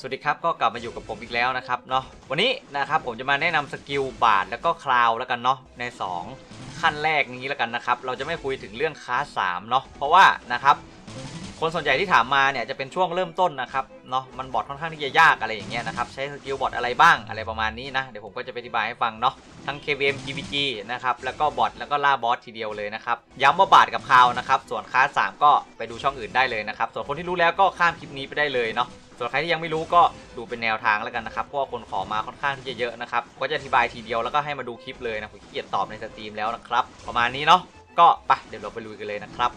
สวัสดีครับก็กลับมาอยู่กับผมอีกแล้วนะครับเนาะวันนี้นะครับผมจะมาแนะนำสกิลบาทแล้วก็คลาวแล้วกันเนาะใน 2 ขั้นแรกนี้แล้วกันนะครับเราจะไม่คุยถึงเรื่องคลาส3เนาะเพราะว่านะครับคนส่วนใหญ่ที่ถามมาเนี่ยจะเป็นช่วงเริ่มต้นนะครับเนาะมันบอทค่อนข้างที่จะยากอะไรอย่างเงี้ยนะครับใช้สกิลบอทอะไรบ้างอะไรประมาณนี้นะเดี๋ยวผมก็จะไปอธิบายให้ฟังเนาะทั้ง KVM GPG นะครับแล้วก็บอทแล้วก็ล่าบอสทีเดียวเลยนะครับย้ำว่าบาทกับคาวนะครับส่วนคลาส3ก็ไปดูช่องอื่นได้เลยนะครับส่วนคนที่รู้แล้วก็ข้ามคลิปนี้ไปได้เลยเนาะ ส่วนใครที่ยังไม่รู้ก็ดูเป็นแนวทางแล้วกันนะครับเพราะว่าคนขอมาค่อนข้างที่จะเยอะนะครับก็จะอธิบายทีเดียวแล้วก็ให้มาดูคลิปเลยนะผมขี้เกียจตอบในสตรีมแล้วนะครับประมาณนี้เนาะก็ไปเดี๋ยวเราไปลุยกันเลยนะครับ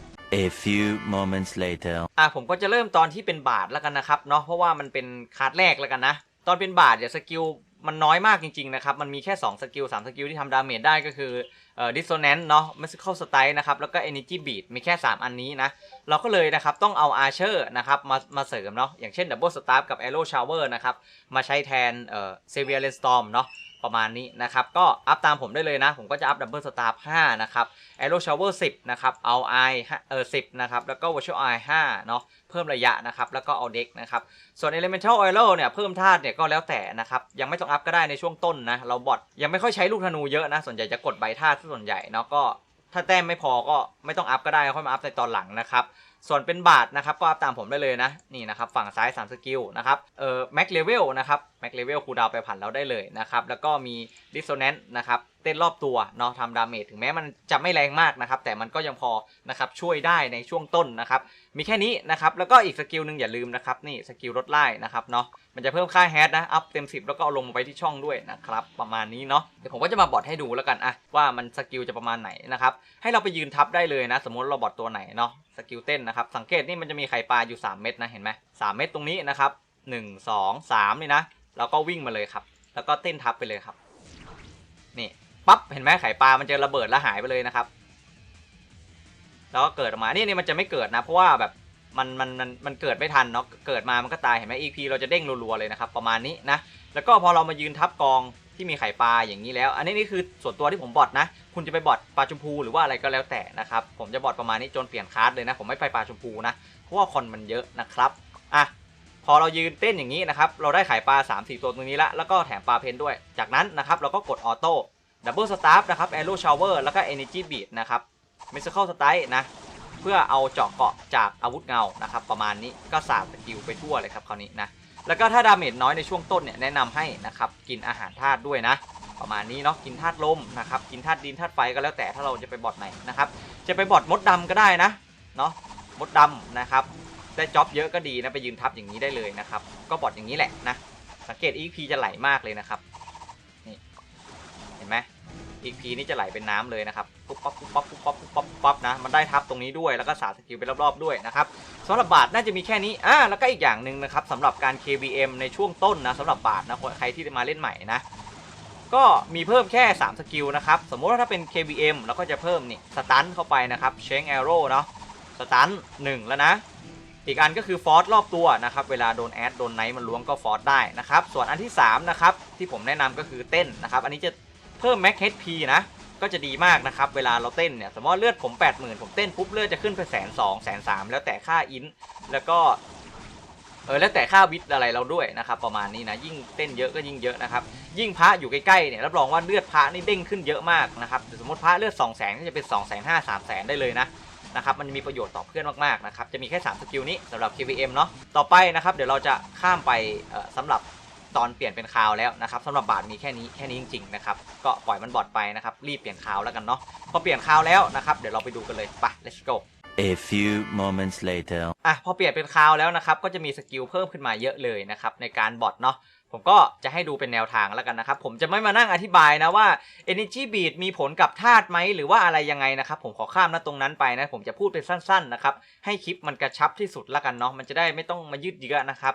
A few moments later. อะผมก็จะเริ่มตอนที่เป็นบาทแล้วกันนะครับเนาะเพราะว่ามันเป็นคาร์ดแรกแล้วกันนะ ตอนเป็นบาทเนี่ยสกิล มันน้อยมากจริงๆนะครับ มันมีแค่ 2 สกิล 3 สกิลที่ทำดาเมจได้ก็คือเอ่อ dissonance เนาะ musical strike นะครับ แล้วก็ energy beat มีแค่ 3 อันนี้นะ เราก็เลยนะครับ ต้องเอา archer นะครับมามาเสริมเนาะ อย่างเช่น double staff กับ arrow shower นะครับ มาใช้แทนเอ่อ savior storm เนาะประมาณนี้นะครับ ก็อัพตามผมได้เลยนะ ผมก็จะอัพ double staff 5นะครับ arrow shower 10 นะครับ เอา eye เออ10 นะครับ แล้วก็ virtual eye 5เนาะ เพิ่มระยะนะครับแล้วก็เอาเด็กนะครับส่วน elemental oil เนี่ยเพิ่มธาตุเนี่ยก็แล้วแต่นะครับยังไม่ต้องอัพก็ได้ในช่วงต้นนะเราบอทยังไม่ค่อยใช้ลูกธนูเยอะนะส่วนใหญ่จะกดใบธาตุซะส่วนใหญ่เนาะก็ถ้าแต้มไม่พอก็ไม่ต้องอัพก็ได้ค่อยมาอัพในตอนหลังนะครับส่วนเป็นบาทนะครับก็อัพตามผมได้เลยนะนี่นะครับฝั่งซ้าย3สกิลนะครับเอ่อแม็กเลเวลนะครับแม็กเลเวลคูดาวไปผ่านเราได้เลยนะครับแล้วก็มี dissonance นะครับเต้นรอบตัวเนาะทำดาเมจถึงแม้มันจะไม่แรงมากนะครับแต่มันก็ยังพอนะครับช่วยได้ในช่วงต้นนะครับมีแค่นี้นะครับแล้วก็อีกสกิลหนึ่งอย่าลืมนะครับนี่สกิลรถไล่นะครับเนาะมันจะเพิ่มค่าแฮชนะอัพเต็ม 10 แล้วก็เอาลงมาไว้ที่ช่องด้วยนะครับประมาณนี้เนาะเดี๋ยวผมก็จะมาบอทให้ดูแล้วกันอะว่ามันสกิลจะประมาณไหนนะครับให้เราไปยืนทับได้เลยนะ สมมติเราบอทตัวไหนเนาะ สกิลเต้นนะครับ สังเกตนี่มันจะมีไข่ปลาอยู่ 3 เม็ดนะเห็นไหมสามเม็ดตรงนี้นะครับ1 2 3นี่นะเราก็วิ่งมาเลยครับ แล้วก็เต้นทับไปเลยครับ นี่ปั๊บเห็นไหมไข่ปลามันจะระเบิดแล้วหายไปเลยนะครับ แล้วก็เกิดออกมานี่นี่มันจะไม่เกิดนะ เพราะว่าแบบมันมันมันมันเกิดไม่ทันเนาะเกิดมามันก็ตายเห็นไหม EP เราจะเด้งรัวๆเลยนะครับ ประมาณนี้นะแล้วก็พอเรามายืนทับกอง ที่มีไข่ปลาอย่างนี้แล้ว อันนี้นี่คือส่วนตัวที่ผมบอทนะ คุณจะไปบอทปลาชมพูหรือว่าอะไรก็แล้วแต่นะครับ ผมจะบอทประมาณนี้จนเปลี่ยนคลาสเลยนะ ผมไม่ไปปลาชมพูนะ เพราะว่าคนมันเยอะนะครับอะพอเรายืนเต้นอย่างนี้นะครับ เราได้ไข่ปลา 3 4 ตัวตรงนี้ละ แล้วก็แถมปลาเพนด้วย จากนั้นนะครับเราก็กดออโต้ดับเบิลสตาร์นะครับแอโร่ชาวเวอร์แล้วก็เอเนจีบีดนะครับมิสเคิลสไตล์นะเพื่อเอาเจาะเกาะจากอาวุธเงานะครับประมาณนี้ก็สาดสกิลไปทั่วเลยครับคราวนี้นะ แล้วก็ถ้าดาเมจน้อยในช่วงต้นเนี่ยแนะนำให้นะครับกินอาหารธาตุด้วยนะ ประมาณนี้เนาะกินธาตุลมนะครับกินธาตุดินธาตุไฟก็แล้วแต่ถ้าเราจะไปบอทไหนนะครับจะไปบอทมดดำก็ได้นะเนาะมดดำนะครับได้จ็อบเยอะก็ดีนะไปยืนทับอย่างนี้ได้เลยนะครับก็บอทอย่างนี้แหละนะสังเกต EP จะไหลมากเลยนะครับนี่เห็นไหม EP นี่จะไหลเป็นน้ำเลยนะครับปุ๊บปั๊บปุ๊บปั๊บปุ๊บปั๊บปุ๊บปั๊บปั๊บนะมันได้ทับตรงนี้ด้วยแล้วก็สาดสกิลไปรอบๆด้วยนะครับสำหรับบาทน่าจะมีแค่นี้อ่าแล้วก็อีกอย่างหนึ่งนะครับสำหรับการ KVM ในช่วงต้นนะสำหรับบาทนะใครที่มาเล่นใหม่นะก็มีเพิ่มแค่ 3 สกิลนะครับ สมมติว่าถ้าเป็น KVM เราก็จะเพิ่มนี่สตันเข้าไปนะครับเชงแอโร่เนาะสตันหนึ่งแล้วนะ อีกอันก็คือฟอสรอบตัวนะครับ เวลาโดนแอดโดนไนท์มันล้วงก็ฟอสได้นะครับ ส่วนอันที่ 3 นะครับ ที่ผมแนะนำก็คือเต้นนะครับ อันนี้จะ เพิ่มแม็ก HP นะก็จะดีมากนะครับ เวลาเราเต้นเนี่ยสมมติเลือดผม 80,000 ผมเต้นปุ๊บเลือดจะขึ้นไปแสนสองแสนสามแล้วแต่ค่าอินแล้วก็เออแล้วแต่ค่าวิทอะไรเราด้วยนะครับประมาณนี้นะยิ่งเต้นเยอะก็ยิ่งเยอะนะครับยิ่งพระอยู่ใกล้ๆเนี่ยรับรองว่าเลือดพระนี่เด้งขึ้นเยอะมากนะครับสมมติพระเลือด 2 0 0 0 0 0ก็จะเป็น 2 5 0 0 0 0 3 0 0 0 0 ได้เลยนะนะครับมันมีประโยชน์ต่อเพื่อนมากๆนะครับจะมีแค่ 3 สกิลนี้สำหรับ KVM เนาะต่อไปนะครับเดี๋ยวเราจะข้ามไปสำหรับ ตอนเปลี่ยนเป็นคาวแล้วนะครับสำหรับบาทมีแค่นี้แค่นี้จริงๆนะครับก็ปล่อยมันบอดไปนะครับรีบเปลี่ยนคาวแล้วกันเนาะพอเปลี่ยนคาวแล้วนะครับเดี๋ยวเราไปดูกันเลยไป let's go A few moments later. อะพอเปลี่ยนเป็นคราวแล้วนะครับก็จะมีสกิลเพิ่มขึ้นมาเยอะเลยนะครับในการบอทเนาะผมก็จะให้ดูเป็นแนวทางแล้วกันนะครับ ผมจะไม่มานั่งอธิบายนะว่า Energy Beat มีผลกับธาตุไหมหรือว่าอะไรยังไงนะครับ ผมขอข้ามนะตรงนั้นไปนะ ผมจะพูดเป็นสั้นๆนะครับ ให้คลิปมันกระชับที่สุดแล้วกันเนาะมันจะได้ไม่ต้องมายืดเยื้อนะครับ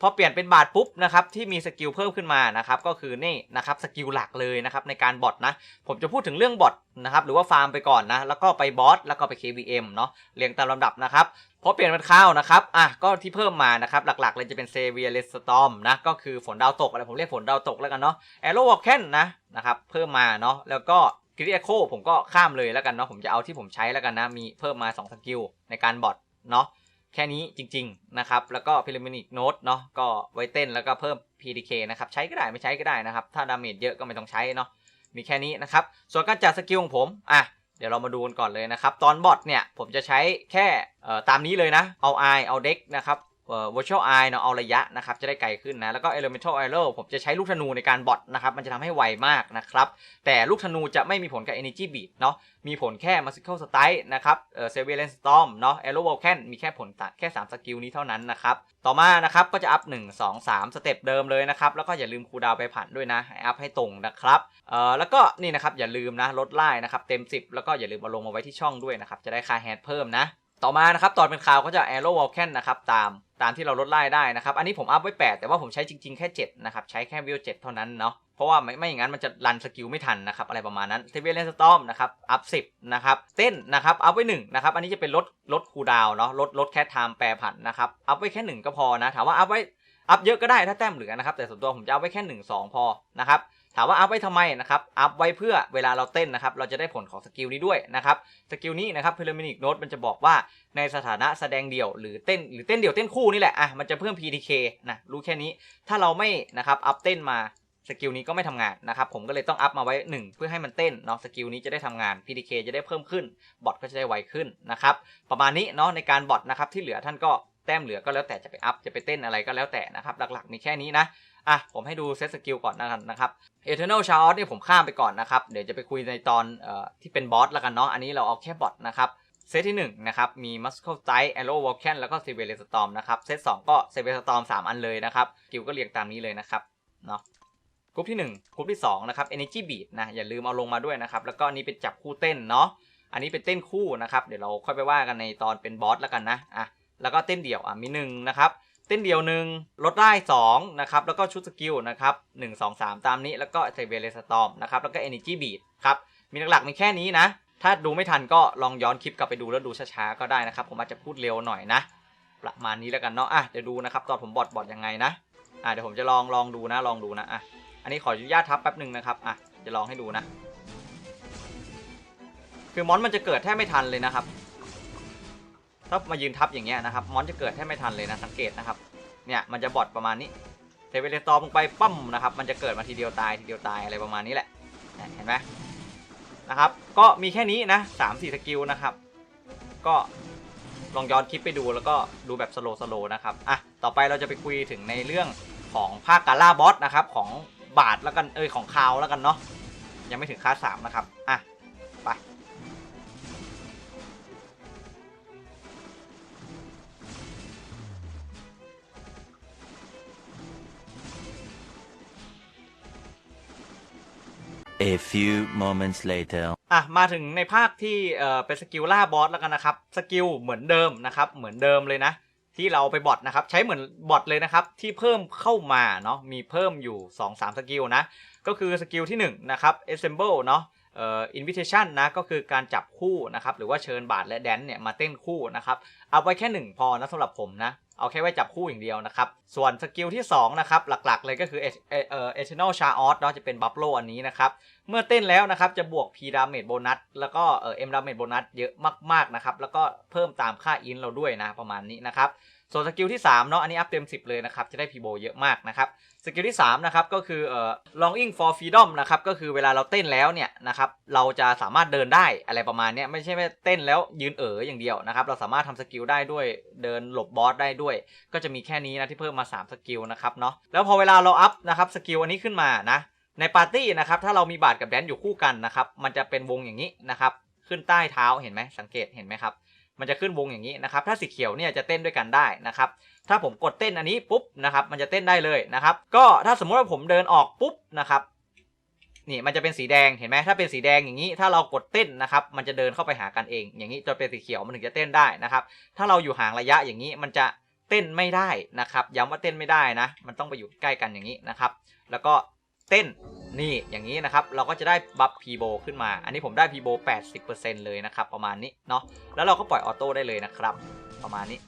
พอเปลี่ยนเป็นบาทปุ๊บนะครับที่มีสกิลเพิ่มขึ้นมานะครับก็คือนี่นะครับสกิลหลักเลยนะครับในการบอทนะผมจะพูดถึงเรื่องบอทนะครับหรือว่าฟาร์มไปก่อนนะแล้วก็ไปบอสแล้วก็ไป KVM เนาะเรียงตามลำดับนะครับพอเปลี่ยนเป็นข้าวนะครับอะก็ที่เพิ่มมานะครับหลักๆ เลยจะเป็นเซเวียเลสตอมนะก็คือฝนดาวตกอะไรผมเรียกฝนดาวตกแล้วกันเนาะแอโรวอลเคนนะนะครับเพิ่มมาเนาะแล้วก็กริเอโคผมก็ข้ามเลยแล้วกันเนาะผมจะเอาที่ผมใช้แล้วกันนะมีเพิ่มมา2สกิลในการบอทเนาะ แค่นี้จริง ๆ นะครับ แล้วก็พิลามินิกโนดเนาะก็ไว้เต้นแล้วก็เพิ่ม PDK นะครับ ใช้ก็ได้ไม่ใช้ก็ได้นะครับ ถ้าดาเมจเยอะก็ไม่ต้องใช้เนาะมีแค่นี้นะครับ ส่วนการจัดสกิลของผมอะเดี๋ยวเรามาดูกันก่อนเลยนะครับ ตอนบอทเนี่ยผมจะใช้แค่ตามนี้เลยนะเอาไอเอาเด็กนะครับ virtual eye เนาะเอาระยะนะครับจะได้ไกลขึ้นนะแล้วก็ elemental arrow ผมจะใช้ลูกธนูในการบอทนะครับมันจะทำให้ไวมากนะครับแต่ลูกธนูจะไม่มีผลกับ energy beat เนาะมีผลแค่ magical strike นะครับเอ่อ severance storm เนาะ arrow volcan มีแค่ผลแค่ 3 สกิลนี้เท่านั้นนะครับต่อมานะครับก็จะอัพ 1 2 3 สเต็ปเดิมเลยนะครับแล้วก็อย่าลืมคูดาวไปผ่านด้วยนะอัพให้ตรงนะครับเอ่อแล้วก็นี่นะครับอย่าลืมนะลดไล่นะครับเต็ม 10 แล้วก็อย่าลืมเอาลงมาไว้ที่ช่องด้วยนะครับจะได้ค่าแฮดเพิ่มนะ ต่อมานะครับตอนเป็นคาวก็จะ arrow volcan นะครับตามตามที่เราลดไล่ได้นะครับ อันนี้ผมอัพไว้ 8 แต่ว่าผมใช้จริง ๆ แค่ 7 นะครับ ใช้แค่วิว7เท่านั้นเนาะเพราะว่าไม่ไม่อย่างนั้นมันจะรันสกิลไม่ทันนะครับอะไรประมาณนั้นเทเวเลนสตอมนะครับอัพ10นะครับเต้นนะครับอัพไว้1นะครับอันนี้จะเป็นลดลดคูดาวเนาะลดลดแค่ไทม์แปรผันนะครับอัพไว้แค่1ก็พอนะถามว่าอัพไว้อัพเยอะก็ได้ถ้าแต้มเหลือนะครับแต่ส่วนตัวผมจะเอาไว้แค่1 2 พอนะครับ ถามว่าอัพไว้ทำไมนะครับ อัพไว้เพื่อเวลาเราเต้นนะครับ เราจะได้ผลของสกิลนี้ด้วยนะครับ สกิลนี้นะครับ Preliminary Note มันจะบอกว่าในสถานะแสดงเดี่ยวหรือเต้นหรือเต้นเดี่ยวเต้นคู่นี่แหละ อะ มันจะเพิ่ม PDK นะ รู้แค่นี้ ถ้าเราไม่นะครับอัพเต้นมาสกิลนี้ก็ไม่ทำงานนะครับ ผมก็เลยต้องอัพมาไว้ 1 เพื่อให้มันเต้นเนาะสกิลนี้จะได้ทำงาน PDK จะได้เพิ่มขึ้น บอทก็จะได้ไวขึ้นนะครับ ประมาณนี้เนาะในการบอทนะครับที่เหลือท่านก็แต้มเหลือก็แล้วแต่จะไปอัพจะไปเต้นอะไรก็แล้วแต่นะครับหลักๆมีแค่นี้นะ อะผมให้ดูเซตสกิลก่อนนะครับ Eternal s h a o t เนี่ยผมข้ามไปก่อนนะครับ เดี๋ยวจะไปคุยในตอนเอ่อที่เป็นบอสล้วกันเนาะอันนี้เราเอาแค่บอทนะครับเซตที่1นะครับมี Muscle s t i e Arrow Volcan แล้วก็ s e v e r e Storm นะครับเซต2ก็ s e v e r e Storm 3 อันเลยนะครับสกิลก็เรียงตามนี้เลยนะครับเนาะกรุ๊ปที่1กรุ๊ปที่2นะครับ Energy Beat นะอย่าลืมเอาลงมาด้วยนะครับแล้วก็นนี้เป็นจับคู่เต้นเนาะอันนี้เป็นเต้นคู่นะครับเดี๋ยวเราค่อยไปว่ากันในตอนเป็นบอสแล้วกันนะอะแล้วก็เต้นเดี่ยวอะมี1นะครับ เต้นเดียวหนึ่งลดได้2นะครับแล้วก็ชุดสกิลนะครับ1 2 3ตามนี้แล้วก็เซเวเลสตอมนะครับแล้วก็ Energy Beat ครับมีหลักๆมีแค่นี้นะ ถ้าดูไม่ทันก็ลองย้อนคลิปกลับไปดูแล้วดูช้าๆก็ได้นะครับ ผมอาจจะพูดเร็วหน่อยนะ ประมาณนี้แล้วกันเนาะอะเดี๋ยวดูนะครับตอนผมบอดบอดยังไงนะอะเดี๋ยวผมจะลองลองดูนะลองดูนะอะอันนี้ขออนุญาตทับแป๊บหนึ่งนะครับอะจะลองให้ดูนะ คือมอนมันจะเกิดแทบไม่ทันเลยนะครับ ถ้ามายืนทับอย่างเงี้ยนะครับมอนจะเกิดแทบไม่ทันเลยนะสังเกตนะครับเนี่ยมันจะบอดประมาณนี้เทเวเลตอมลงไปปั้มนะครับมันจะเกิดมาทีเดียวตายทีเดียวตายอะไรประมาณนี้แหละเห็นไหมนะครับก็มีแค่นี้นะสามสี่สกิลนะครับ ก็ลองย้อนคลิปไปดูแล้วก็ดูแบบสโลสโลนะครับอะต่อไปเราจะไปคุยถึงในเรื่องของภาคกาล่าบอสนะครับของบาทแล้วกันเอยของคาวแล้วกันเนาะยังไม่ถึงคาสามนะครับอะไป A few moments later. อะมาถึงในภาคที่เอ่อเป็นสกิลล่าบอสแล้วกันนะครับ สกิลเหมือนเดิมนะครับ เหมือนเดิมเลยนะ ที่เราไปบอทนะครับ ใช้เหมือนบอทเลยนะครับ ที่เพิ่มเข้ามาเนาะมีเพิ่มอยู่ 2-3 สกิลนะ ก็คือสกิลที่1นะครับ assemble เนาะ อ่อ invitation นะก็คือการจับคู่นะครับหรือว่าเชิญบาทและแดนเนี่ยมาเต้นคู่นะครับเอาไว้แค่1พอนะสำหรับผมนะเอาแค่ไว้จับคู่อย่างเดียวนะครับ ส่วนสกิลที่2นะครับหลักๆเลยก็คือเอเอ่อ eternal chaos เนาะจะเป็นบัฟโลอันนี้นะครับ เมื่อเต้นแล้วนะครับจะบวก P damage bonus แล้วก็เอ่อ M damage bonus เยอะมากๆนะครับ แล้วก็เพิ่มตามค่าอินเราด้วยนะประมาณนี้นะครับ ส่วนสกิลที่3เนาะอันนี้อัพเต็ม 10 เลยนะครับ จะได้ P b o เยอะมากนะครับสกิลที่3นะครับก็คือเอ่อ longing for freedom นะครับก็คือเวลาเราเต้นแล้วเนี่ยนะครับเราจะสามารถเดินได้อะไรประมาณนี้ไม่ใช่ว่เต้นแล้วยืนเอ๋ออย่างเดียวนะครับ เราสามารถทำสกิลได้ด้วยเดินหลบบอสได้ด้วย ก็จะมีแค่นี้นะที่เพิ่มมา 3 สกิลนะครับเนาะแล้วพอเวลาเราอัพนะครับสกิลอันนี้ขึ้นมานะในปาร์ตี้นะครับถ้าเรามีบาทกับแดนอยู่คู่กันนะครับมันจะเป็นวงอย่างนี้นะครับขึ้นใต้เท้าเห็นไหมสังเกตเห็นไหมครับ มันจะขึ้นวงอย่างนี้นะครับ ถ้าสีเขียวเนี่ยจะเต้นด้วยกันได้นะครับ ถ้าผมกดเต้นอันนี้ปุ๊บนะครับ มันจะเต้นได้เลยนะครับ ก็ถ้าสมมติว่าผมเดินออกปุ๊บนะครับ นี่มันจะเป็นสีแดงเห็นไหมถ้าเป็นสีแดงอย่างนี้ ถ้าเรากดเต้นนะครับ มันจะเดินเข้าไปหากันเอง อย่างนี้จนเป็นสีเขียวมันถึงจะเต้นได้นะครับ ถ้าเราอยู่ห่างระยะอย่างนี้มันจะเต้นไม่ได้นะครับ ย้ำว่าเต้นไม่ได้นะ มันต้องไปอยู่ใกล้กันอย่างนี้นะครับ แล้วก็เต้น นี่อย่างนี้นะครับเราก็จะได้บัฟพีโบขึ้นมา อันนี้ผมได้พีโบ80%เลยนะครับประมาณนี้เนาะแล้วเราก็ปล่อยออโต้ได้เลยนะครับ ประมาณนี้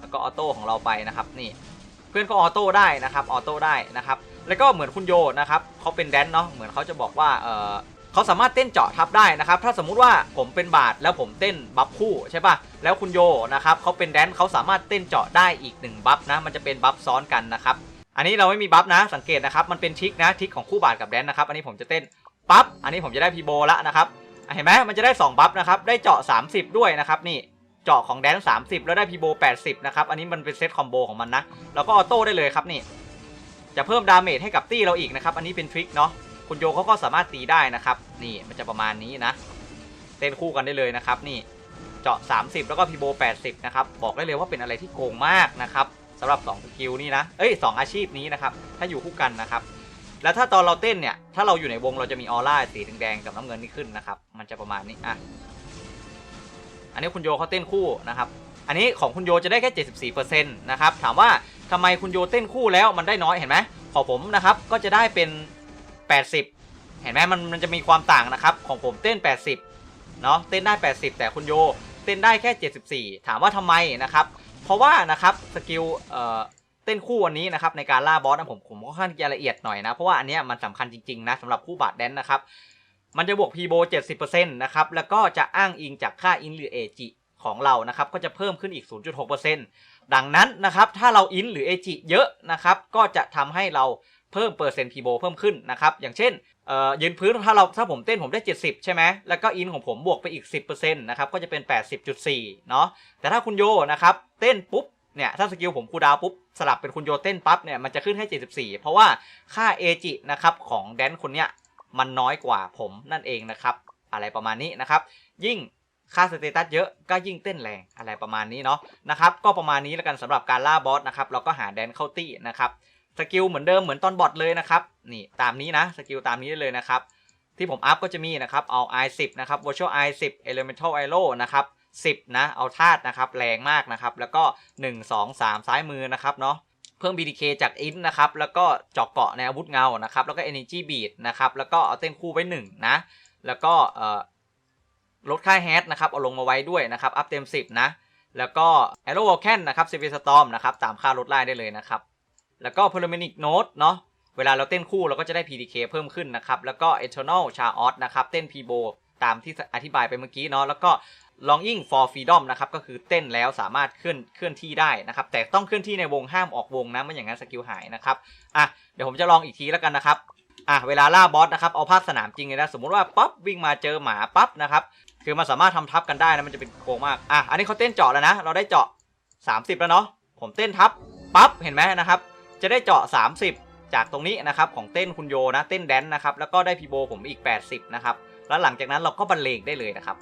แล้วก็ออโต้ของเราไปนะครับนี่เพื่อนก็ออโต้ได้นะครับออโต้ได้นะครับแล้วก็เหมือนคุณโยนะครับเขาเป็นแดนเนาะเหมือนเขาจะบอกว่าเออเขาสามารถเต้นเจาะทับได้นะครับ ถ้าสมมุติว่าผมเป็นบาทแล้วผมเต้นบัฟคู่ใช่ปะแล้วคุณโยนะครับเขาเป็นแดนเขาสามารถเต้นเจาะได้อีกหนึ่งบัฟนะมันจะเป็นบัฟซ้อนกันนะครับ อันนี้เราไม่มีบัฟนะ สังเกตนะครับมันเป็นทิกนะทิกของคู่บาทกับแดนนะครับ อันนี้ผมจะเต้นปั๊บอันนี้ผมจะได้พีโบละนะครับเห็นไหมมันจะได้ 2 บัฟนะครับได้เจาะ 30 ด้วยนะครับนี่เจาะของแดน 30 แล้วได้พีโบ 80 นะครับ อันนี้มันเป็นเซตคอมโบของมันนะแล้วก็ออโต้ได้เลยครับนี่ จะเพิ่มดาเมจให้กับตี้เราอีกนะครับ อันนี้เป็นทริคเนาะคุณโยเขาก็สามารถตีได้นะครับ นี่มันจะประมาณนี้นะ เต้นคู่กันได้เลยนะครับ นี่เจาะ 30 แล้วก็พีโบ 80 นะครับ บอกได้เลยว่าเป็นอะไรที่โกงมากนะครับ สำหรับ2สกิลนี้นะ เอ้ย2อาชีพนี้นะครับ ถ้าอยู่คู่กันนะครับ แล้วถ้าตอนเราเต้นเนี่ย ถ้าเราอยู่ในวงเราจะมีออร่าสีแดงๆกับน้ำเงินนี่ขึ้นนะครับ มันจะประมาณนี้ อะ อันนี้คุณโยเขาเต้นคู่นะครับ อันนี้ของคุณโยจะได้แค่ 74%นะครับ ถามว่าทำไมคุณโยเต้นคู่แล้วมันได้น้อยเห็นไหมของผมนะครับ ก็จะได้เป็น 80 เห็นไหมมันมันจะมีความต่างนะครับ ของผมเต้น 80 เนาะเต้นได้ 80 แต่คุณโยเต้นได้แค่ 74 ถามว่าทำไมนะครับ เพราะว่านะครับสกิลเอ่อเต้นคู่วันนี้นะครับในการล่าบอสนะผมผมค่อนข้างจะละเอียดหน่อยนะ เพราะว่าอันเนี้ยมันสำคัญจริงๆนะสำหรับคู่บาดแดนนะครับ มันจะบวกพีโบ70%นะครับ แล้วก็จะอ้างอิงจากค่าอินหรือเอจิของเรานะครับ ก็จะเพิ่มขึ้นอีก 0.6%ดังนั้นนะครับ ถ้าเราอินหรือเอจิเยอะนะครับ ก็จะทำให้เรา เพิ่มเปอร์เซ็นต์พีโบเพิ่มขึ้นนะครับ อย่างเช่นยืนพื้นถ้าเราถ้าผมเต้นผมได้ 70 ใช่ไหมแล้วก็อินของผมบวกไปอีก 10%นะครับก็จะเป็น 80.4 เนาะแต่ถ้าคุณโยนะครับเต้นปุ๊บเนี่ยถ้าสกิลผมคูดาวปุ๊บสลับเป็นคุณโยเต้นปั๊บเนี่ยมันจะขึ้นให้ 74 เพราะว่าค่าเอจินะครับของแดนคนเนี้ยมันน้อยกว่าผมนั่นเองนะครับอะไรประมาณนี้นะครับ ยิ่งค่าสเตตัสเยอะก็ยิ่งเต้นแรงอะไรประมาณนี้เนาะนะครับก็ประมาณนี้แล้วกันสำหรับการล่าบอสนะครับเราก็หาแดนเข้าตี้นะครับ สกิลเหมือนเดิมเหมือนตอนบอทเลยนะครับนี่ตามนี้นะสกิลตามนี้ได้เลยนะครับที่ผมอัพก็จะมีนะครับเอา i 10 นะครับ virtual i 10 elemental arrow นะครับ10 นะ เอาธาตุนะครับแรงมากนะครับ แล้วก็ 1 2 3 ซ้ายมือนะครับเนาะเพิ่ม BDK จากอินนะครับ แล้วก็เจาะเกาะในอาวุธเงานะครับ แล้วก็ Energy Beat นะครับ แล้วก็เอาเต้นคู่ไว้ 1 นะ แล้วก็ลดค่าแฮชนะครับ เอาลงมาไว้ด้วยนะครับ อัพเต็ม 10 นะ แล้วก็ Arrow Vulcan นะครับ Severe Storm นะครับ ตามค่าลดไล่ได้เลยนะครับ แล้วก็ p o l y m e n i c Note เนาะเวลาเราเต้นคู่เราก็จะได้ PDK เพิ่มขึ้นนะครับ แล้วก็ Eternal Chaos นะครับเต้น p b o ตามที่อธิบายไปเมื่อกี้เนาะแล้วก็ Longing for Freedom นะครับก็คือเต้นแล้วสามารถเคลื่อนเคลื่อนที่ได้นะครับ แต่ต้องเคลื่อนที่ในวงห้ามออกวงนะไม่อย่างนั้นสกิลหายนะครับอะเดี๋ยวผมจะลองอีกทีแล้วกันนะครับอะเวลาล่าบอสนะครับเอาภาคสนามจริงเลยนะสมมุติว่าปั๊บวิ่งมาเจอหมาปั๊บนะครับคือมันสามารถทำทับกันได้นะมันจะเป็นโกงมากอะอันนี้เขาเต้นเจาะแล้วนะ เราได้เจาะ 30 แล้วเนาะผมเต้นทับปั๊บเห็นไหมนะครับ จะได้เจาะ 30 จากตรงนี้นะครับของเต้นคุณโยนะเต้นแดนนะครับแล้วก็ได้พีโบผมอีก 80นะครับแล้วหลังจากนั้นเราก็บรรเลงได้เลยนะครับ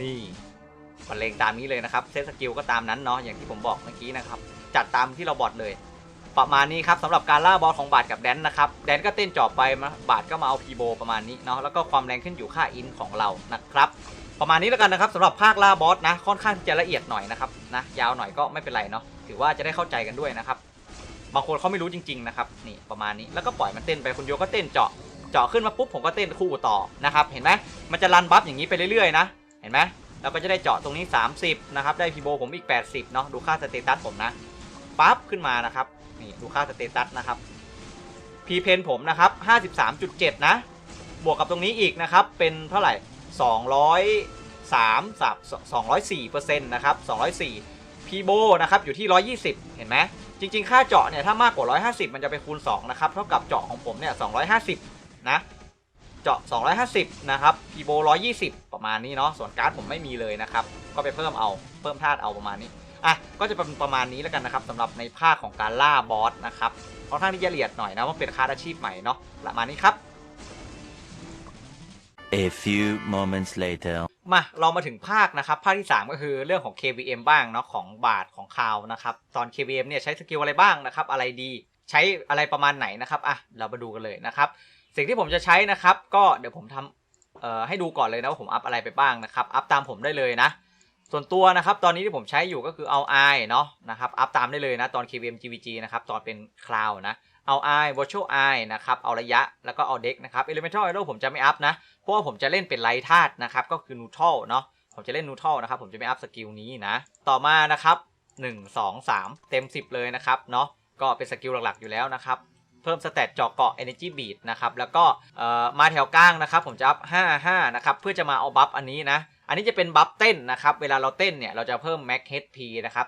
นี่บรรเลงตามนี้เลยนะครับเซตสกิลก็ตามนั้นเนาะอย่างที่ผมบอกเมื่อกี้นะครับจัดตามที่เราบอดเลยประมาณนี้ครับสำหรับการล่าบอสของบาทกับแดนนะครับแดนก็เต้นจอบไปมาบาทก็มาเอาพีโบประมาณนี้เนาะแล้วก็ความแรงขึ้นอยู่ค่าอินของเรานะครับประมาณนี้แล้วกันนะครับสำหรับภาคล่าบอสนะค่อนข้างจะละเอียดหน่อยนะครับนะยาวหน่อยก็ไม่เป็นไรเนาะถือว่าจะได้เข้าใจกันด้วยนะครับ บางคนเขาไม่รู้จริงๆนะครับนี่ประมาณนี้แล้วก็ปล่อยมันเต้นไปคุณโยก็เต้นเจาะเจาะขึ้นมาปุ๊บผมก็เต้นคู่ต่อนะครับเห็นไหมมันจะรันบัฟอย่างนี้ไปเรื่อยๆนะเห็นไหมเราก็จะได้เจาะตรงนี้ 30นะครับได้พีโบผมอีก 80เนาะดูค่าสเตตัสผมนะปั๊บขึ้นมานะครับนี่ดูค่าสเตตัสนะครับพีเพนผมนะครับ53.7 นะ บวกกับตรงนี้อีกนะครับเป็นเท่าไหร่ 203 204เปอร์เซ็นต์นะครับ204 พีโบนะครับอยู่ที่ 120 เห็นไหม จริง ๆ ค่าเจาะเนี่ยถ้ามากกว่า 150 มันจะไปคูณ 2 นะครับ เท่ากับเจาะของผมเนี่ย 250 นะ เจาะ 250 นะครับพีโบ120 ประมาณนี้เนาะ ส่วนการ์ดผมไม่มีเลยนะครับ ก็ไปเพิ่มเอา เพิ่มธาตุเอาประมาณนี้ อะ ก็จะเป็นประมาณนี้แล้วกันนะครับสำหรับในภาคของการล่าบอสนะครับค่อนข้างที่จะละเอียดหน่อยนะว่าเป็นคาร์ดอาชีพใหม่เนาะประมาณนี้ครับ A few moments later. มาเรามาถึงภาคนะครับ ภาคที่ 3 ก็คือเรื่องของ KVM บ้างเนาะของบาทของคาวนะครับ ตอน KVM เนี่ยใช้สกิลอะไรบ้างนะครับ อะไรดีใช้อะไรประมาณไหนนะครับอะเรามาดูกันเลยนะครับ สิ่งที่ผมจะใช้นะครับ ก็เดี๋ยวผมทำเอ่อให้ดูก่อนเลยนะว่าผมอัพอะไรไปบ้างนะครับ อัพตามผมได้เลยนะ ส่วนตัวนะครับ ตอนนี้ที่ผมใช้อยู่ก็คือเอา i เนาะนะครับอัพตามได้เลยนะตอน KVM GVG นะครับตอนเป็นคลาวนะ เอา i virtual i นะครับ เอาระยะแล้วก็เอาเด็กนะครับ elemental arrow ผมจะไม่อัพนะ เพราะว่าผมจะเล่นเป็นไลท์ธาตุนะครับ ก็คือ neutral เนาะผมจะเล่น neutral นะครับ ผมจะไม่อัพสกิลนี้นะ ต่อมานะครับ 1 2 3 เต็ม 10 เลยนะครับเนาะก็เป็นสกิลหลักๆอยู่แล้วนะครับเพิ่มสเตตเจาะเกาะ Energy Beat นะครับแล้วก็มาแถวกลางนะครับ ผมจะอัพ55 นะครับ เพื่อจะมาเอาบัฟอันนี้นะ อันนี้จะเป็นบัฟเต้นนะครับ เวลาเราเต้นเนี่ย เราจะเพิ่ม Max HP นะครับ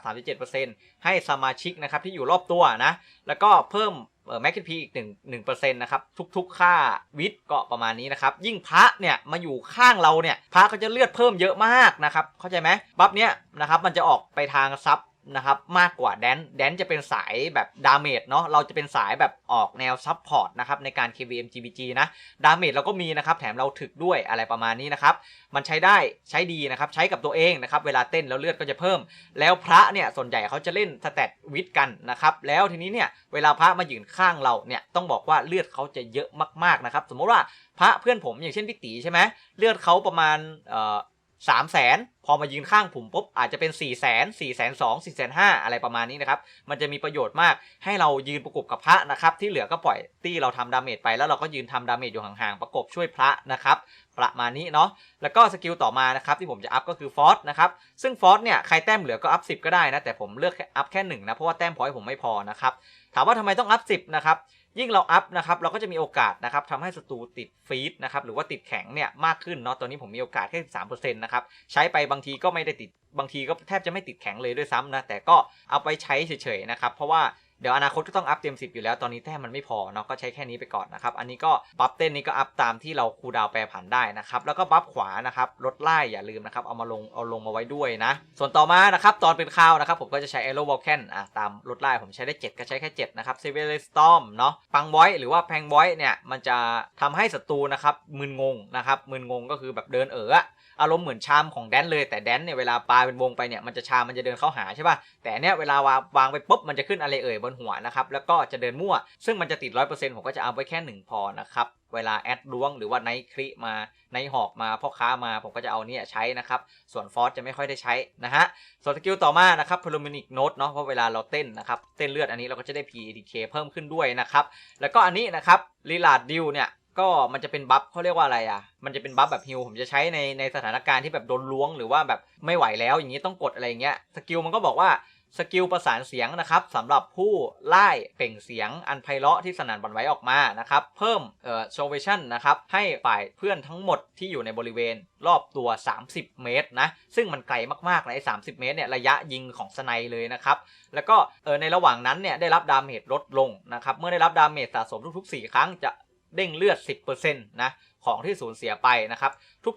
37%ให้สมาชิกนะครับที่อยู่รอบตัวนะ แล้วก็เพิ่ม เอ่อ Max HP อีก1 1%นะครับ ทุก ๆ ค่าวิทย์ก็ประมาณนี้นะครับ ยิ่งพระเนี่ย มาอยู่ข้างเราเนี่ย พระก็จะเลือดเพิ่มเยอะมากนะครับ เข้าใจไหมบัฟเนี้ยนะครับ มันจะออกไปทางซับ นะครับมากกว่าแดนแดนจะเป็นสายแบบดาเมจเนาะเราจะเป็นสายแบบออกแนวซับพอร์ตนะครับในการ KVM GBG นะดาเมจเราก็มีนะครับแถมเราถึกด้วยอะไรประมาณนี้นะครับมันใช้ได้ใช้ดีนะครับใช้กับตัวเองนะครับเวลาเต้นแล้วเลือดก็จะเพิ่ม แล้วพระเนี่ยส่วนใหญ่เขาจะเล่นสแตทวิทกันนะครับแล้วทีนี้เนี่ยเวลาพระมายืนข้างเราเนี่ยต้องบอกว่าเลือดเขาจะเยอะมากๆนะครับสมมติว่าพระเพื่อนผมอย่างเช่นพี่ตีใช่ไหมเลือดเขาประมาณเอ่อ สามแสนพอมายืนข้างผมปุ๊บอาจจะเป็น4ี่แสนสี่แสนสองสี่แสนห้าอะไรประมาณนี้นะครับ มันจะมีประโยชน์มากให้เรายืนประกบกับพระนะครับ ที่เหลือก็ปล่อยตี้เราทำดาเมจไปแล้วเราก็ยืนทำดาเมจอยู่ห่างๆประกบช่วยพระนะครับ ประมาณนี้เนาะแล้วก็สกิลต่อมานะครับที่ผมจะอัพก็คือฟอสนะครับซึ่งฟอสเนี่ยใครแต้มเหลือก็อัพ10 ก็ได้นะแต่ผมเลือกอัพแค่หนึ่งนะเพราะว่าแต้มพอยผมไม่พอนะครับถามว่าทำไมต้องอัพ10นะครับ ยิ่งเราอัพนะครับเราก็จะมีโอกาสนะครับทำให้ศัตรูติดฟีดนะครับหรือว่าติดแข็งเนี่ยมากขึ้นเนาะตอนนี้ผมมีโอกาสแค่13%นะครับใช้ไปบางทีก็ไม่ได้ติดบางทีก็แทบจะไม่ติดแข็งเลยด้วยซ้ำนะแต่ก็เอาไปใช้เฉยๆนะครับเพราะว่า เดี๋ยวอนาคตก็ต้องอัพเต็ม10 อยู่แล้ว ตอนนี้แต้มมันไม่พอเนาะก็ใช้แค่นี้ไปก่อนนะครับ อันนี้ก็บัฟเต้นนี้ก็อัพตามที่เราคูดาวแปรผันได้นะครับ แล้วก็บัฟขวานะครับลดไล่อย่าลืมนะครับ เอามาลงเอาลงมาไว้ด้วยนะ ส่วนต่อมานะครับตอนเป็นข้าวนะครับผมก็จะใช้ a e r o v o l c a n อะตามลดไล่ผมใช้ได้ 7 ก็ใช้แค่ 7 นะครับ s e v e r s t o r m เนาะปังบอยหรือว่าแพงบอยเนี่ยมันจะทำให้ศัตรูนะครับมึนงงนะครับมึนงงก็คือแบบเดินเอ๋ออะอารมณ์เหมือนชามของแดนเลยแต่แดนเนี่ยเวลาปลาเป็นวงไปเนี่ยมันจะชามมันจะเดินเข้าหาใช่ป่ะแต่เนี่ยเวลาวางวางไปปุ๊บมันจะขึ้นอะไรเอ่ยบนหัวนะครับแล้วก็จะเดินมั่ว ซึ่งมันจะติด 100%ผมก็จะเอาไว้แค่ 1 พอนะครับเวลาแอดล้วงหรือว่าไนท์คริมาไนท์หอกมาพ่อค้ามา ผมก็จะเอาเนี่ยใช้นะครับ ส่วนฟอสจะไม่ค่อยได้ใช้นะฮะส่วนสกิลต่อมานะครับพล m มินิกโน e เนาะเพราะเวลาเราเต้นนะครับเต้นเลือดอันนี้เราก็จะได้ PDK เพิ่มขึ้นด้วยนะครับแล้วก็อันนี้นะครับลีลาดดิวเนี่ยก็มันจะเป็นบัฟเขาเรียกว่าอะไรอะ มันจะเป็นบัฟแบบฮิลผมจะใช้ในในสถานการณ์ที่แบบโดนล้วงหรือว่าแบบไม่ไหวแล้วอย่างนี้ต้องกดอะไรอย่างเงี้ย สกิลมันก็บอกว่า สกิลประสานเสียงนะครับสำหรับผู้ไล่เปล่งเสียงอันไพเราะที่สนั่นหวันไหวออกมานะครับ เพิ่มเอ่อโชเวชั่นนะครับให้ฝ่ายเพื่อนทั้งหมดที่อยู่ในบริเวณรอบตัว 30 เมตรนะซึ่งมันไกลมากๆนะไอ้30เมตรเนี่ยระยะยิงของสไนเลยนะครับ แล้วก็เออในระหว่างนั้นเนี่ยได้รับดาเมจลดลงนะครับเมื่อได้รับดาเมจสะสมทุก ๆ 4 ครั้งจะเด้งเลือด 10%นะของที่สูญเสียไปนะครับ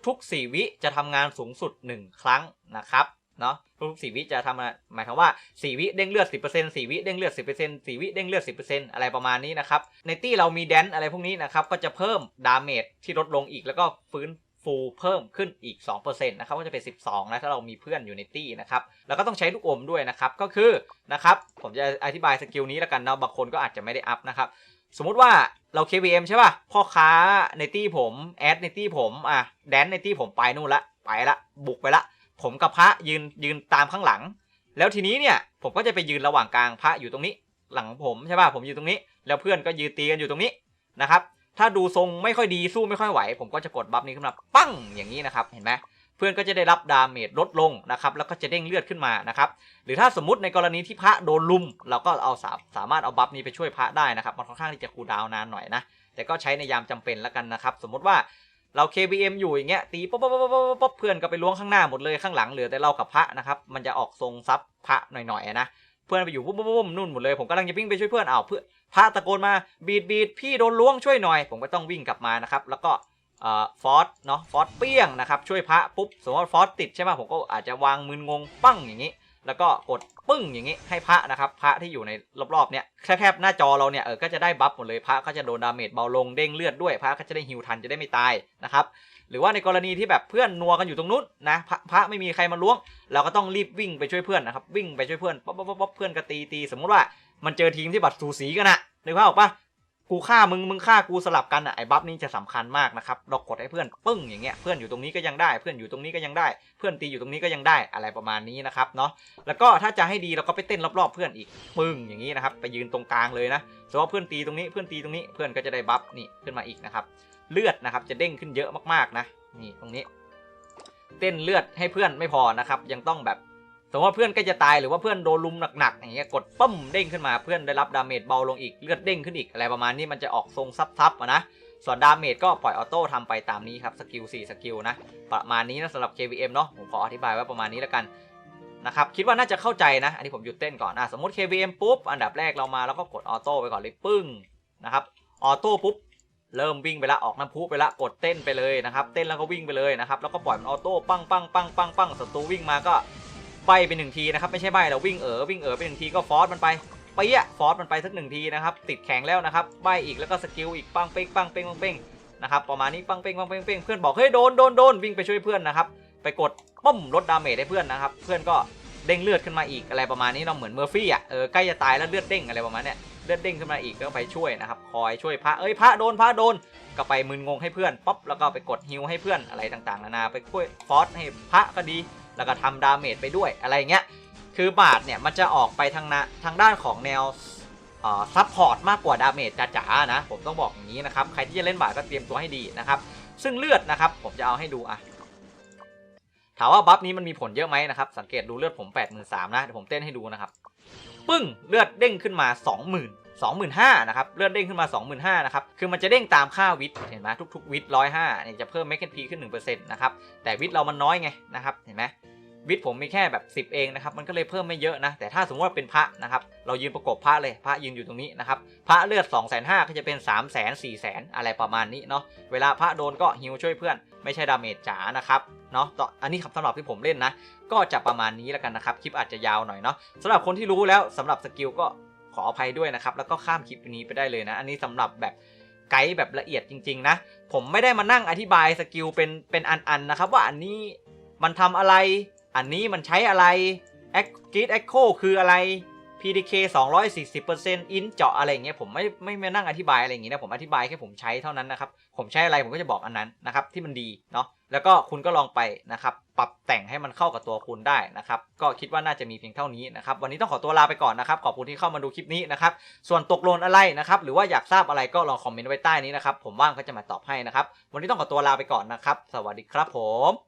ทุก ๆ 4 วิจะทำงานสูงสุด 1 ครั้งนะครับ เนาะทุกๆ4วิจะทำหมายถึงว่า4วิเด้งเลือด10% 4วิเด้งเลือด10% 4วิเด้งเลือด10%อะไรประมาณนี้นะครับ ในตี้เรามีแดนอะไรพวกนี้นะครับ ก็จะเพิ่มดาเมจที่ลดลงอีกแล้วก็ฟื้นฟูเพิ่มขึ้นอีก2%นะครับก็จะเป็น 12นะถ้าเรามีเพื่อนอยู่ในตี้นะครับแล้วก็ต้องใช้ลูกอมด้วยนะครับก็คือนะครับผมจะอธิบายสกิลนี้แล้วกันเนาะบางคนก็อาจจะไม่ได้อัพนะครับสมมุติว่าเรา KVM ใช่ป่ะพ่อค้าในตี้ผมแอดในตี้ผมอะแดนในตี้ผมไปนู่นละไปละบุกไปละ ผมกับพระยืนยืนตามข้างหลัง แล้วทีนี้เนี่ยผมก็จะไปยืนระหว่างกลางพระอยู่ตรงนี้ หลังผมใช่ป่ะผมอยู่ตรงนี้ แล้วเพื่อนก็ยืนตีกันอยู่ตรงนี้นะครับถ้าดูทรงไม่ค่อยดีสู้ไม่ค่อยไหว ผมก็จะกดบัฟนี้ขึ้นมาปั้งอย่างนี้นะครับเห็นไหมเพื่อนก็จะได้รับดาเมจลดลงนะครับแล้วก็จะเด้งเลือดขึ้นมานะครับหรือถ้าสมมติในกรณีที่พระโดนลุม เราก็เอาสาสามารถเอาบัฟนี้ไปช่วยพระได้นะครับมันค่อนข้างที่จะคูลดาวน์นานหน่อยนะแต่ก็ใช้ในยามจำเป็นแล้วกันนะครับ สมมติว่า เรา KBM อยู่อย่างเงี้ยตีป๊บป๊บป๊บป๊บป๊บป๊บเพื่อนก็ไปล้วงข้างหน้าหมดเลยข้างหลังเหลือแต่เรากับพระนะครับมันจะออกทรงซับพระหน่อยๆนะเพื่อนไปอยู่ปุ๊บปุ๊บปุ๊บนู่นหมดเลยผมกำลังจะวิ่งไปช่วยเพื่อนเอาวเพื่อพระตะโกนมาบีดบีดพี่โดนล้วงช่วยหน่อย ผมก็ต้องวิ่งกลับมานะครับแล้วก็เอ่อฟอสเนาะฟอสเปี้ยงนะครับช่วยพระปุ๊บสมมติว่าฟอสติดใช่ไหมผมก็อาจจะวางมืนงงปั้งอย่างนี้ แล้วก็กดปึ้งอย่างนี้ให้พระนะครับ พระที่อยู่ในรอบๆเนี่ยแคบๆหน้าจอเราเนี่ยเออก็จะได้บัฟหมดเลยพระก็จะโดนดาเมจเบาลงเด้งเลือดด้วยพระก็จะได้ฮิวทันจะได้ไม่ตายนะครับหรือว่าในกรณีที่แบบเพื่อนนัวกันอยู่ตรงนู้นนะพระพระไม่มีใครมาล้วง เราก็ต้องรีบวิ่งไปช่วยเพื่อนนะครับวิ่งไปช่วยเพื่อนป๊อปป๊อปป๊อปเพื่อนก็ตีตีสมมุติว่ามันเจอทีมที่บัตรสูสีกันอะนึกภาพออกปะ กูฆ่ามึงมึงฆ่ากูสลับกันอะไอ้บัฟนี้จะสำคัญมากนะครับเรากดให้เพื่อนปึ้งอย่างเงี้ยเพื่อนอยู่ตรงนี้ก็ยังได้เพื่อนอยู่ตรงนี้ก็ยังได้ เพื่อนตีอยู่ตรงนี้ก็ยังได้อะไรประมาณนี้นะครับเนาะแล้วก็ถ้าจะให้ดีเราก็ไปเต้นรอบๆเพื่อนอีกปึ้งอย่างนี้นะครับไปยืนตรงกลางเลยนะสมมติว่าเพื่อนตีตรงนี้เพื่อนตีตรงนี้เพื่อนก็จะได้บัฟนี่ขึ้นมาอีกนะครับเลือดนะครับจะเด้งขึ้นเยอะมากๆนะนี่ตรงนี้ เต้นเลือดให้เพื่อนไม่พอนะครับยังต้องแบบ สมมติว่าเพื่อนใกล้จะตายหรือว่าเพื่อนโดนลุมหนักๆอย่างเงี้ยกดปั้มเด้งขึ้นมาเพื่อนได้รับดาเมจเบาลงอีกเลือดเด้งขึ้นอีกอะไรประมาณนี้มันจะออกทรงซับๆอะนะส่วนดาเมจก็ปล่อยออโต้ทำไปตามนี้ครับสกิล4สกิลนะประมาณนี้นะสำหรับ KVM เนาะผมขออธิบายไว้ประมาณนี้แล้วกันนะครับคิดว่าน่าจะเข้าใจนะ อันนี้ผมหยุดเต้นก่อนนะสมมติ KVM ปุ๊บ อันดับแรกเรามาแล้วก็กดออโต้ไปก่อนเลยปึ้งนะครับออโต้ปุ๊บเริ่มวิ่งไปละออกน้ำพุไปละกดเต้นไปเลยนะครับ เต้นแล้วก็วิ่งไปเลยนะครับแล้วก็ปล่อยมันออโต้ปังปังปังปังปังศัตรูวิ่งมาก็ ใบไปหนึ่งทีนะครับไม่ใช่ใบเราวิ่งเอ๋อวิ่งเอ๋อไปหนึ่งทีก็ฟอสมันไปไปะฟอสมันไปสักหนึ่งทีนะครับติดแข็งแล้วนะครับใบอีกแล้วก็สกิลอีกปังเป้งปังเป้งปังเป้งนะครับประมาณนี้ปังเป้งปังเป้งเป้งเพื่อนบอกเฮ้ยโดนโดนโดนวิ่งไปช่วยเพื่อนนะครับไปกดปุ้มลดดาเมจให้เพื่อนนะครับเพื่อนก็เด้งเลือดขึ้นมาอีกอะไรประมาณนี้เราเหมือนเมอร์ฟี่อะเออใกล้จะตายแล้วเลือดเด้งอะไรประมาณเนี้ยเลือดเด้งขึ้นมาอีกก็ไปช่วยนะครับคอยช่วยพระเอ้ยพระโดนพระโดนก็ไปมึนงงให้เพื่อนป๊อปแล้วก็ไปกดฮิลให้เพื่อนอะไรต่างๆนานาไปช่วยฟอสให้พระก็ดี แล้วก็ทำดาเมจไปด้วยอะไรเงี้ย คือบาทเนี่ยมันจะออกไปทางนะทางด้านของแนวซับพอร์ตมากกว่าดาเมจจ๋าๆนะ ผมต้องบอกอย่างนี้นะครับ ใครที่จะเล่นบาทก็เตรียมตัวให้ดีนะครับ ซึ่งเลือดนะครับ ผมจะเอาให้ดูอะถามว่าบัฟนี้มันมีผลเยอะไหมนะครับ สังเกตดูเลือดผม 8 3 0 0 0นะ เดี๋ยวผมเต้นให้ดูนะครับ ปึ้ง เลือดเด้งขึ้นมา 20,000 25,000นะครับเลือดเด้งขึ้นมา 25,000นะครับคือมันจะเด้งตามค่าวิทเห็นไหมทุกๆวิทย์105เนี่ยจะเพิ่มแมกเนพีขึ้น1%นะครับแต่วิทเรามันน้อยไงนะครับเห็นไหมวิทผมมีแค่แบบ 10 เองนะครับมันก็เลยเพิ่มไม่เยอะนะ แต่ถ้าสมมติว่าเป็นพระนะครับเรายืนประกบพระเลยพระยืนอยู่ตรงนี้นะครับพระเลือด 2 5 0 0 0ก็จะเป็น 3 0 0 0 0 0 4 0 0 0 0 อะไรประมาณนี้เนาะเวลาพระโดนก็ฮิวช่วยเพื่อน ไม่ใช่ดาเมจจ๋านะครับเนาะอันนี้สำหรับที่ผมเล่นนะ ก็จะประมาณนี้แล้วกันนะครับ คลิปอาจจะยาวหน่อยเนาะสำหรับคนที่รู้แล้วสำหรับสกิลก็ ขออภัยด้วยนะครับ แล้วก็ข้ามคลิปนี้ไปได้เลยนะ อันนี้สำหรับแบบไกด์แบบละเอียดจริง ๆ นะ ผมไม่ได้มานั่งอธิบายสกิลเป็นเป็นอันๆนะครับ ว่าอันนี้มันทำอะไร อันนี้มันใช้อะไรแอคกีดแอคโคคืออะไร PDK 240%อินเจาะอะไรอย่างเงี้ยผมไม่ไม่ไม่นั่งอธิบายอะไรอย่างงี้นะผมอธิบายแค่ผมใช้เท่านั้นนะครับ ผมใช้อะไรผมก็จะบอกอันนั้นนะครับที่มันดีเนาะแล้วก็คุณก็ลองไปนะครับปรับแต่งให้มันเข้ากับตัวคุณได้นะครับก็คิดว่าน่าจะมีเพียงเท่านี้นะครับวันนี้ต้องขอตัวลาไปก่อนนะครับขอบคุณที่เข้ามาดูคลิปนี้นะครับส่วนตกหลนอะไรนะครับหรือว่าอยากทราบอะไรก็ลองคอมเมนต์ไว้ใต้นี้นะครับผมว่างก็จะมาตอบให้นะครับวันนี้ต้องขอตัวลาไปก่อนนะครับ สวัสดีครับผม